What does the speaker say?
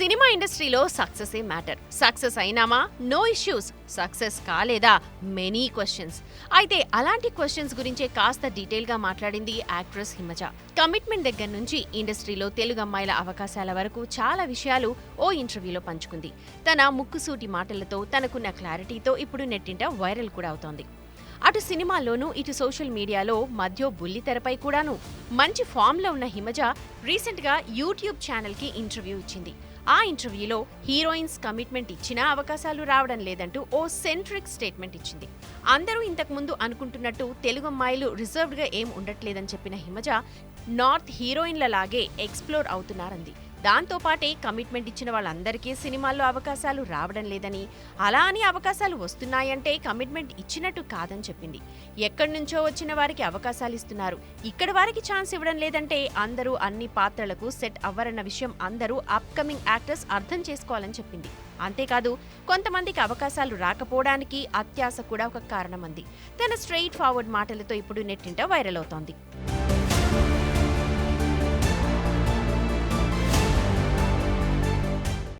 Cinema ఇండస్ట్రీలో success a matter. Success అయినామా? No issues. Success కాలేదా? Many questions. అయితే అలాంటి క్వశ్చన్స్ గురించే కాస్త డీటెయిల్గా మాట్లాడింది యాక్ట్రెస్ హిమజ. కమిట్మెంట్ దగ్గర నుంచి ఇండస్ట్రీలో తెలుగు అమ్మాయిల అవకాశాల వరకు చాలా విషయాలు ఓ ఇంటర్వ్యూలో పంచుకుంది. తన ముక్కుసూటి మాటలతో తనకున్న క్లారిటీతో ఇప్పుడు నెట్టింట వైరల్ కూడా అవుతోంది. అటు సినిమాల్లోనూ ఇటు సోషల్ మీడియాలో మధ్య బుల్లితెరపై కూడాను. మంచి ఫామ్లో ఉన్న హిమజ రీసెంట్గా యూట్యూబ్ ఛానల్కి ఇంటర్వ్యూ ఇచ్చింది. ఆ ఇంటర్వ్యూలో హీరోయిన్స్ కమిట్మెంట్ ఇచ్చినా అవకాశాలు రావడం లేదంటూ ఓ సెంట్రిక్ స్టేట్మెంట్ ఇచ్చింది. అందరూ ఇంతకుముందు అనుకుంటున్నట్టు తెలుగు అమ్మాయిలు రిజర్వ్డ్గా ఏం ఉండట్లేదని చెప్పిన హిమజ నార్త్ హీరోయిన్ల లాగే ఎక్స్ప్లోర్ అవుతున్నారంది. దాంతోపాటే కమిట్మెంట్ ఇచ్చిన వాళ్ళందరికీ సినిమాల్లో అవకాశాలు రావడం లేదని అలా అని అవకాశాలు వస్తున్నాయంటే కమిట్మెంట్ ఇచ్చినట్టు కాదని చెప్పింది. ఎక్కడి నుంచో వచ్చిన వారికి అవకాశాలు ఇస్తున్నారు. ఇక్కడ వారికి ఛాన్స్ ఇవ్వడం లేదంటే అందరూ అన్ని పాత్రలకు సెట్ అవ్వరన్న విషయం అందరూ అప్కమింగ్ యాక్టర్స్ అర్థం చేసుకోవాలని చెప్పింది. అంతేకాదు కొంతమందికి అవకాశాలు రాకపోవడానికి అత్యాశ కూడా ఒక కారణమంది తన స్ట్రెయిట్ ఫార్వర్డ్ మాటలతో ఇప్పుడు నెట్టింట వైరల్ అవుతోంది.